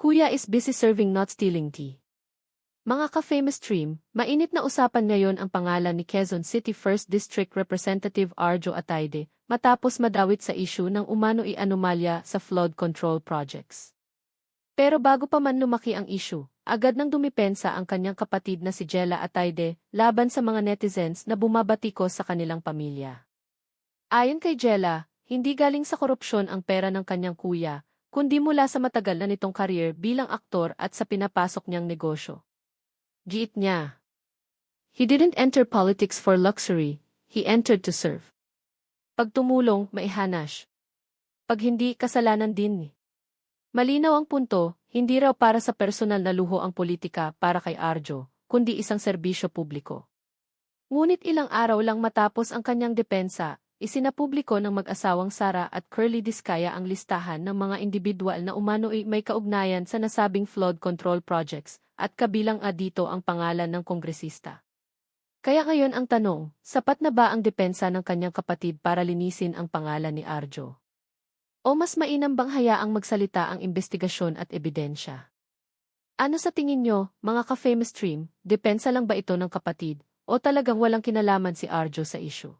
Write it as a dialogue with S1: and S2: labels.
S1: Kuya is busy serving not stealing tea. Mga ka-famous stream, mainit na usapan ngayon ang pangalan ni Quezon City 1st District Representative Arjo Atayde matapos madawit sa issue ng umano anomalya sa flood control projects. Pero bago pa man lumaki ang issue, agad nang dumipensa ang kanyang kapatid na si Jella Atayde laban sa mga netizens na bumabatikos sa kanilang pamilya. Ayon kay Jella, hindi galing sa korupsyon ang pera ng kanyang kuya, kundi mula sa matagal na nitong career bilang aktor at sa pinapasok niyang negosyo. Giit niya. He didn't enter politics for luxury, he entered to serve. Pag tumulong, maihanash. Pag hindi, kasalanan din. Malinaw ang punto, hindi raw para sa personal na luho ang politika para kay Arjo, kundi isang serbisyo publiko. Ngunit ilang araw lang matapos ang kanyang depensa, isinapubliko ng mag-asawang Sara at Curly Discaya ang listahan ng mga individual na umano'y may kaugnayan sa nasabing flood control projects, at kabilang a dito ang pangalan ng kongresista. Kaya ngayon ang tanong, sapat na ba ang depensa ng kanyang kapatid para linisin ang pangalan ni Arjo? O mas mainam bang hayaang magsalita ang investigasyon at ebidensya? Ano sa tingin nyo, mga ka-famous stream, depensa lang ba ito ng kapatid, o talagang walang kinalaman si Arjo sa issue?